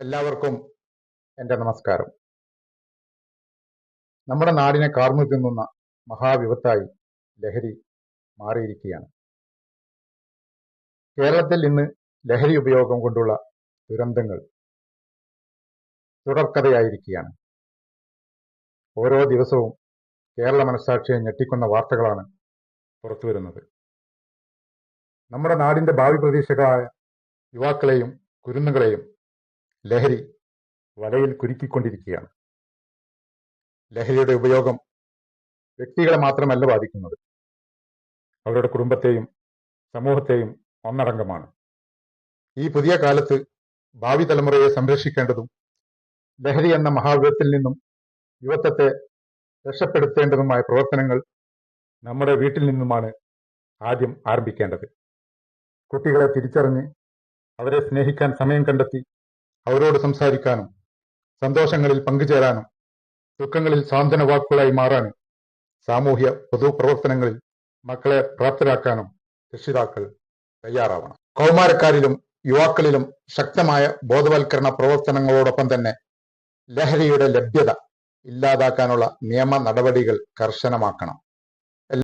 എല്ലാവർക്കും എന്റെ നമസ്കാരം. നമ്മുടെ നാടിനെ കാർന്നു തിന്നുന്ന മഹാവിപത്തായി ലഹരി മാറിയിരിക്കുകയാണ്. കേരളത്തിൽ ഇന്ന് ലഹരി ഉപയോഗം കൊണ്ടുള്ള ദുരന്തങ്ങൾ തുടർക്കഥയായിരിക്കുകയാണ്. ഓരോ ദിവസവും കേരള മനസാക്ഷിയെ ഞെട്ടിക്കുന്ന വാർത്തകളാണ് പുറത്തു വരുന്നത്. നമ്മുടെ നാടിന്റെ ഭാവി പ്രതീക്ഷകളായ യുവാക്കളെയും കുരുന്നുകളെയും ലഹരി വലയിൽ കുരുക്കിക്കൊണ്ടിരിക്കുകയാണ്. ലഹരിയുടെ ഉപയോഗം വ്യക്തികളെ മാത്രമല്ല ബാധിക്കുന്നത്. അവരുടെ കുടുംബത്തെയും സമൂഹത്തെയും ഒന്നടങ്കമാണ്. ഈ പുതിയ കാലത്ത് ഭാവി തലമുറയെ സംരക്ഷിക്കേണ്ടതും ലഹരി എന്ന മഹാവിപത്തിൽ നിന്നും യുവത്വത്തെ രക്ഷപ്പെടുത്തേണ്ടതുമായ പ്രവർത്തനങ്ങൾ നമ്മുടെ വീട്ടിൽ നിന്നുമാണ് ആദ്യം ആരംഭിക്കേണ്ടത്. കുട്ടികളെ തിരിച്ചറിഞ്ഞ് അവരെ സ്നേഹിക്കാൻ സമയം കണ്ടെത്തി അവരോട് സംസാരിക്കാനും സന്തോഷങ്ങളിൽ പങ്കുചേരാനും ദുഃഖങ്ങളിൽ സാന്ത്വന വാക്കുകളായി മാറാനും സാമൂഹ്യ പൊതുപ്രവർത്തനങ്ങളിൽ മക്കളെ പ്രാപ്തരാക്കാനും രക്ഷിതാക്കൾ തയ്യാറാവണം. കൗമാരക്കാരിലും യുവാക്കളിലും ശക്തമായ ബോധവൽക്കരണ പ്രവർത്തനങ്ങളോടൊപ്പം തന്നെ ലഹരിയുടെ ലഭ്യത ഇല്ലാതാക്കാനുള്ള നിയമ നടപടികൾ കർശനമാക്കണം.